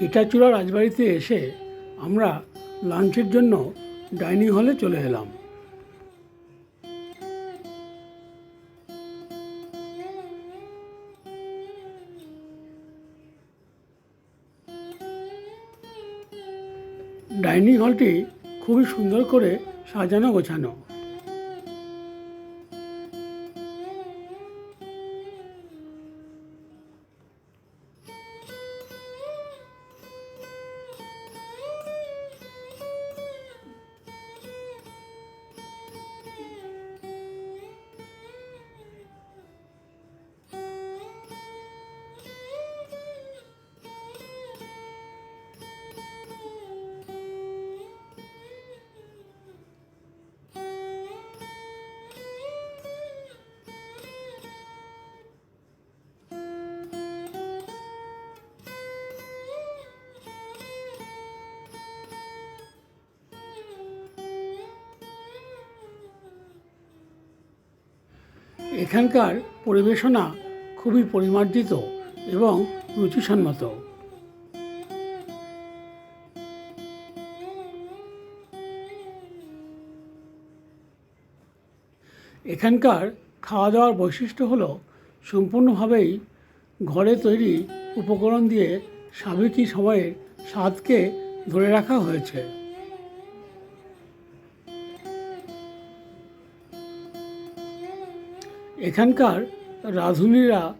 ইটাচূড়া রাজবাড়িতে এসে আমরা লাঞ্চের জন্য ডাইনিং হলে চলে এলাম। ডাইনিং হলটি খুবই সুন্দর করে সাজানো গোছানো। এখানকার পরিবেশনা খুবই পরিমার্জিত এবং রুচিসম্মত। এখানকার খাওয়া দাওয়ার বৈশিষ্ট্য হলো সম্পূর্ণভাবেই ঘরে তৈরি উপকরণ দিয়ে সাবেকি সময়ের স্বাদকে ধরে রাখা হয়েছে। এখানকার রাঁধুনিরা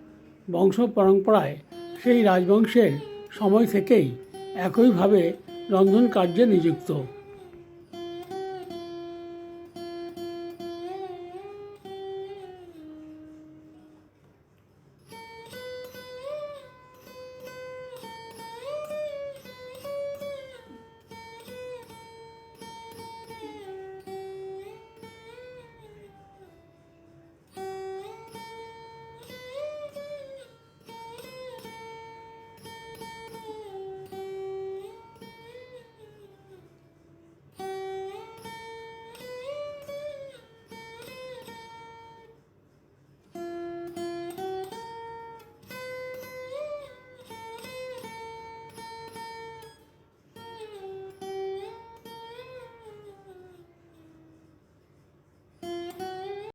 বংশ পরম্পরায় সেই রাজবংশের সময় থেকেই একইভাবে রন্ধন কার্যে নিযুক্ত।